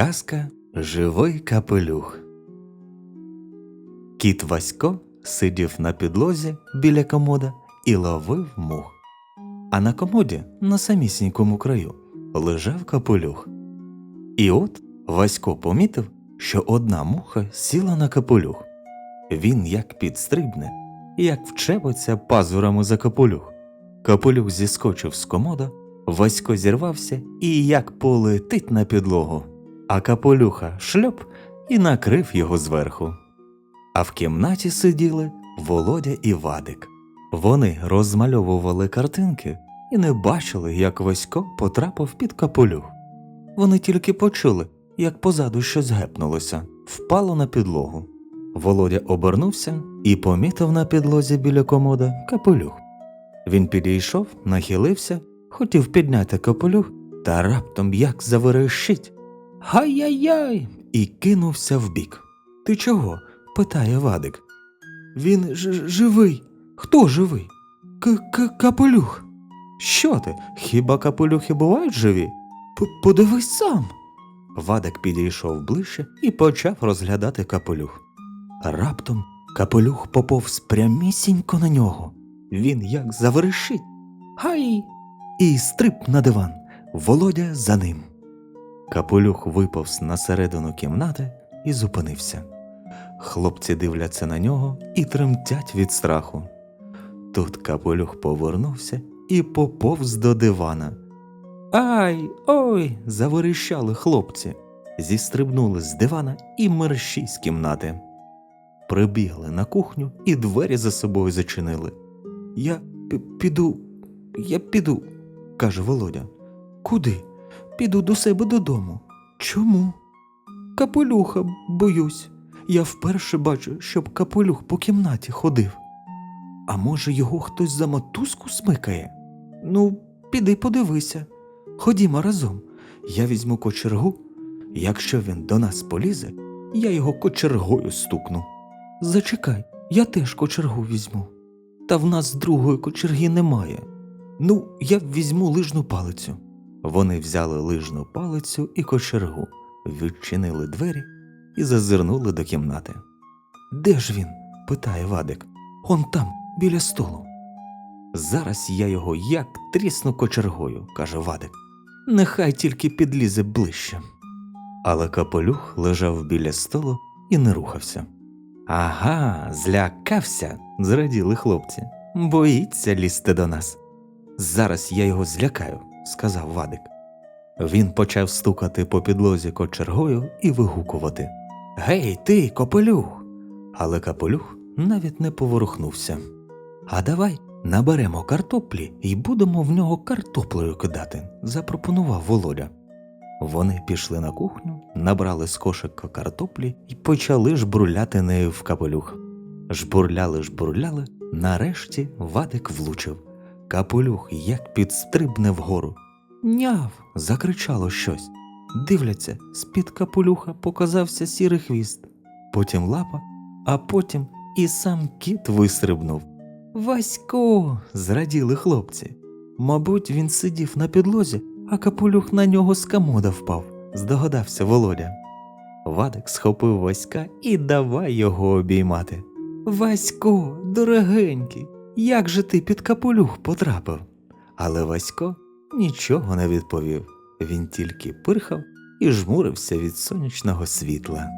Казка Живий капелюх. Кіт Васько сидів на підлозі біля комода і ловив мух. А на комоді, на самісінькому краю, лежав капелюх. І от Васько помітив, що одна муха сіла на капелюх. Він як підстрибне, як вчепиться пазурами за капелюх. Капелюх зіскочив з комода, Васько зірвався і як полетить на підлогу, а капелюха шльоп і накрив його зверху. А в кімнаті сиділи Володя і Вадик. Вони розмальовували картинки і не бачили, як Васько потрапив під капелюх. Вони тільки почули, як позаду щось гепнулося, впало на підлогу. Володя обернувся і помітив на підлозі біля комода капелюх. Він підійшов, нахилився, хотів підняти капелюх, та раптом як заверещить. Гай-яй-яй! і кинувся вбік. Ти чого? питає Вадик. Він ж живий. Хто живий? К капелюх. Що ти? Хіба капелюхи бувають живі? П Подивись сам. Вадик підійшов ближче і почав розглядати капелюх. Раптом капелюх поповз прямісінько на нього. Він як заверещить. Гай! І стрип на диван. Володя за ним. Капелюх виповз на середину кімнати і зупинився. Хлопці дивляться на нього і тремтять від страху. Тут капелюх повернувся і поповз до дивана. Ай, ой! заверещали хлопці, зістрибнули з дивана і мерщій з кімнати. Прибігли на кухню і двері за собою зачинили. Я піду, я піду, каже Володя. Куди? Піду до себе додому. Чому? Капелюха, боюсь. Я вперше бачу, щоб капелюх по кімнаті ходив. А може, його хтось за мотузку смикає? Ну, піди подивися. Ходімо разом. Я візьму кочергу. Якщо він до нас полізе, я його кочергою стукну. Зачекай, я теж кочергу візьму. Та в нас другої кочерги немає. Ну, я візьму лижну палицю. Вони взяли лижну палицю і кочергу, відчинили двері і зазирнули до кімнати. Де ж він? питає Вадик. Он там, біля столу. Зараз я його як трісну кочергою, каже Вадик. Нехай тільки підлізе ближче. Але капелюх лежав біля столу і не рухався. Ага, злякався, зраділи хлопці. Боїться лізти до нас. Зараз я його злякаю, сказав Вадик. Він почав стукати по підлозі кочергою і вигукувати Гей, ти, капелюх! Але капелюх навіть не поворухнувся. А давай наберемо картоплі і будемо в нього картоплею кидати, запропонував Володя. Вони пішли на кухню, набрали з кошика картоплі і почали жбурляти нею в капелюх. Жбурляли, жбурляли, нарешті Вадик влучив. Капелюх як підстрибне вгору. Няв. закричало щось. Дивляться, з-під капелюха показався сірий хвіст, потім лапа, а потім і сам кіт вистрибнув. Васько. зраділи хлопці. Мабуть, він сидів на підлозі, а капелюх на нього з комода впав, здогадався Володя. Вадик схопив Васька і давай його обіймати. Васько, дорогенький, як же ти під капелюх потрапив? Але Васько нічого не відповів. Він тільки пирхав і жмурився від сонячного світла.